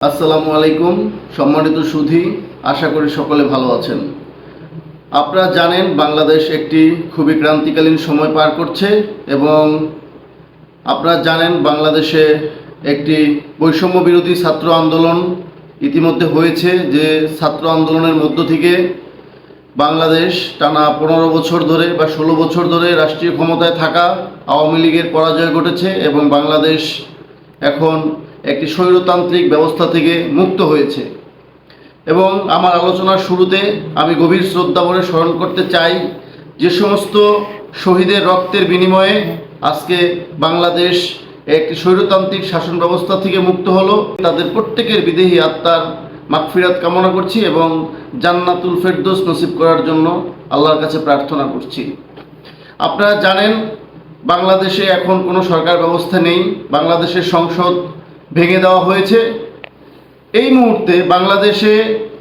আসসালামু আলাইকুম, সম্মানিত সুধি, আশা করি সকলে ভালো আছেন। আপনারা জানেন বাংলাদেশ একটি খুবই ক্রান্তিকালীন সময় পার করছে এবং আপনারা জানেন বাংলাদেশে একটি বৈষম্য বিরোধী ছাত্র আন্দোলন ইতিমধ্যে হয়েছে যে ছাত্র আন্দোলনের মধ্য থেকে বাংলাদেশ টানা পনেরো বছর ধরে বা ষোলো বছর ধরে রাষ্ট্রীয় ক্ষমতায় থাকা আওয়ামী লীগের পরাজয় ঘটেছে এবং বাংলাদেশ এখন একটি স্বৈরতান্ত্রিক ব্যবস্থা থেকে মুক্ত হয়েছে। এবং আমার আলোচনার শুরুতে আমি গভীর শ্রদ্ধা ভরে স্মরণ করতে চাই যে সমস্ত শহীদের রক্তের বিনিময়ে আজকে বাংলাদেশ একটি স্বৈরতান্ত্রিক শাসন ব্যবস্থা থেকে মুক্ত হলো। তাদের প্রত্যেকের বিদেহী আত্মার মাগফিরাত কামনা করছি এবং জান্নাতুল ফেরদোস নসিব করার জন্য আল্লাহর কাছে প্রার্থনা করছি। আপনারা জানেন, বাংলাদেশে এখন কোনো সরকার ব্যবস্থা নেই। বাংলাদেশের সংসদ ভেঙে দেওয়া হয়েছে। এই মুহূর্তে বাংলাদেশে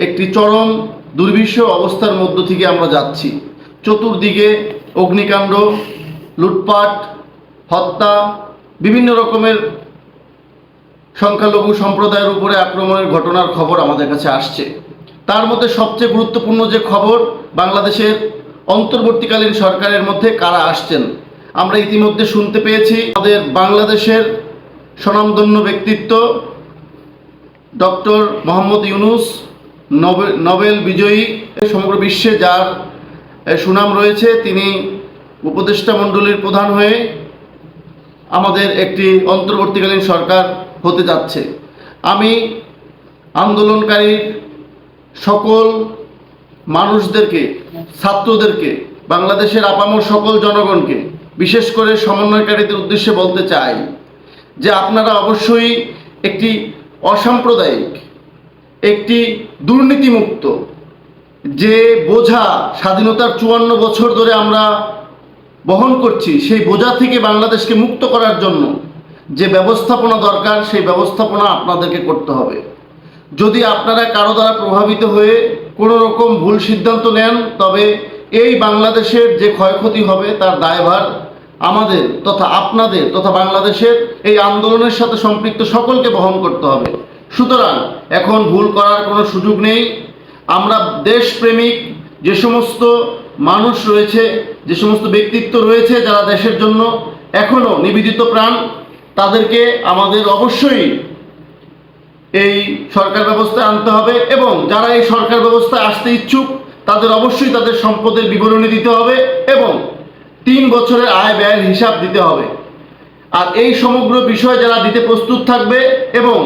একটি চরম দুর্বিষহ অবস্থার মধ্য থেকে আমরা যাচ্ছি। চতুর্দিকে অগ্নিকাণ্ড, লুটপাট, হত্যা, বিভিন্ন রকমের সংখ্যালঘু সম্প্রদায়ের উপরে আক্রমণের ঘটনার খবর আমাদের কাছে আসছে। তার মধ্যে সবচেয়ে গুরুত্বপূর্ণ যে খবর বাংলাদেশের অন্তর্বর্তীকালীন সরকারের মধ্যে কারা আসছেন, আমরা ইতিমধ্যে শুনতে পেয়েছি। আমাদের বাংলাদেশের স্বনামধন্য ব্যক্তিত্ব ডক্টর মোহাম্মদ ইউনুস, নোবে- নোবেল বিজয়ী সমগ্র বিশ্বে যার সুনাম রয়েছে, তিনি উপদেষ্টা মণ্ডলীর প্রধান হয়ে আমাদের একটি অন্তর্বর্তীকালীন সরকার হতে যাচ্ছে। আমি আন্দোলনকারী সকল মানুষদেরকে, ছাত্রদেরকে, বাংলাদেশের আপামর সকল জনগণকে, বিশেষ করে সমন্বয়কারীদের উদ্দেশ্যে বলতে চাই যে আপনারা অবশ্যই একটি অসাম্প্রদায়িক, একটি দুর্নীতিমুক্ত, যে বোঝা স্বাধীনতার চুয়ান্ন বছর ধরে আমরা বহন করছি, সেই বোঝা থেকে বাংলাদেশকে মুক্ত করার জন্য যে ব্যবস্থাপনা দরকার, সেই ব্যবস্থাপনা আপনাদেরকে করতে হবে। যদি আপনারা কারও দ্বারা প্রভাবিত হয়ে কোনো রকম ভুল সিদ্ধান্ত নেন, তবে এই বাংলাদেশের যে ক্ষয়ক্ষতি হবে, তার দায়ভার আমাদের তথা আপনাদের তথা বাংলাদেশের এই আন্দোলনের সাথে সম্পৃক্ত সকলকে বহন করতে হবে। সুতরাং এখন ভুল করার কোনো সুযোগ নেই। আমরা দেশপ্রেমিক, যে সমস্ত মানুষ রয়েছে, যে সমস্ত ব্যক্তিত্ব রয়েছে যারা দেশের জন্য এখনও নিবেদিত প্রাণ, তাদেরকে আমাদের অবশ্যই এই সরকার ব্যবস্থায় আনতে হবে এবং যারা এই সরকার ব্যবস্থায় আসতে ইচ্ছুক, তাদের অবশ্যই তাদের সম্পদের বিবরণী দিতে হবে এবং তিন বছরের আয় ব্যয়ের হিসাব দিতে হবে। আর এই সমগ্র বিষয় যারা দিতে প্রস্তুত থাকবে এবং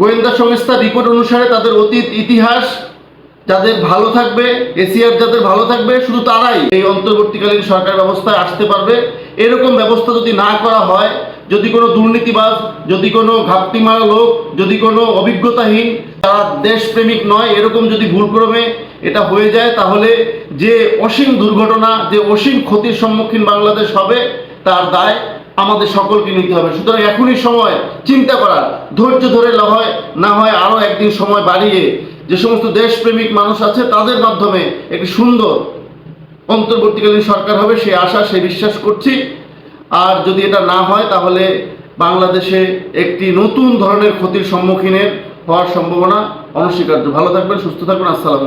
গোয়েন্দা সংস্থার রিপোর্ট অনুসারে তাদের অতীত ইতিহাস যাদের ভালো থাকবে এশিয়ার যাদের ভালো থাকবে, শুধু তারাই এই অন্তর্বর্তীকালীন সরকার ব্যবস্থায় আসতে পারবে। এরকম ব্যবস্থা যদি না করা হয়, যদি কোনো দুর্নীতিবাজ, যদি কোনো ঘাপটি মারা লোক, যদি কোনো অভিজ্ঞতাহীন, যারা দেশপ্রেমিক নয়, এরকম যদি ভুলক্রমে এটা হয়ে যায়, তাহলে যে অসীম দুর্ঘটনা, যে অসীম ক্ষতির সম্মুখীন বাংলাদেশ হবে, তার দায় আমাদের সকলকে নিতে হবে। সুতরাং এখনই সময়, চিন্তা করার। ধৈর্য ধরে হয়, না হয় আরও একদিন সময় বাড়িয়ে যে সমস্ত দেশপ্রেমিক মানুষ আছে, তাদের মাধ্যমে একটি সুন্দর অন্তর্বর্তীকালীন সরকার হবে সে আশা সে বিশ্বাস করছি। আর যদি এটা না হয়, তাহলে বাংলাদেশে একটি নতুন ধরনের ক্ষতির সম্মুখীনের হওয়ার সম্ভাবনা অনস্বীকার্য। ভালো থাকবেন, সুস্থ থাকবেন, আসসালাম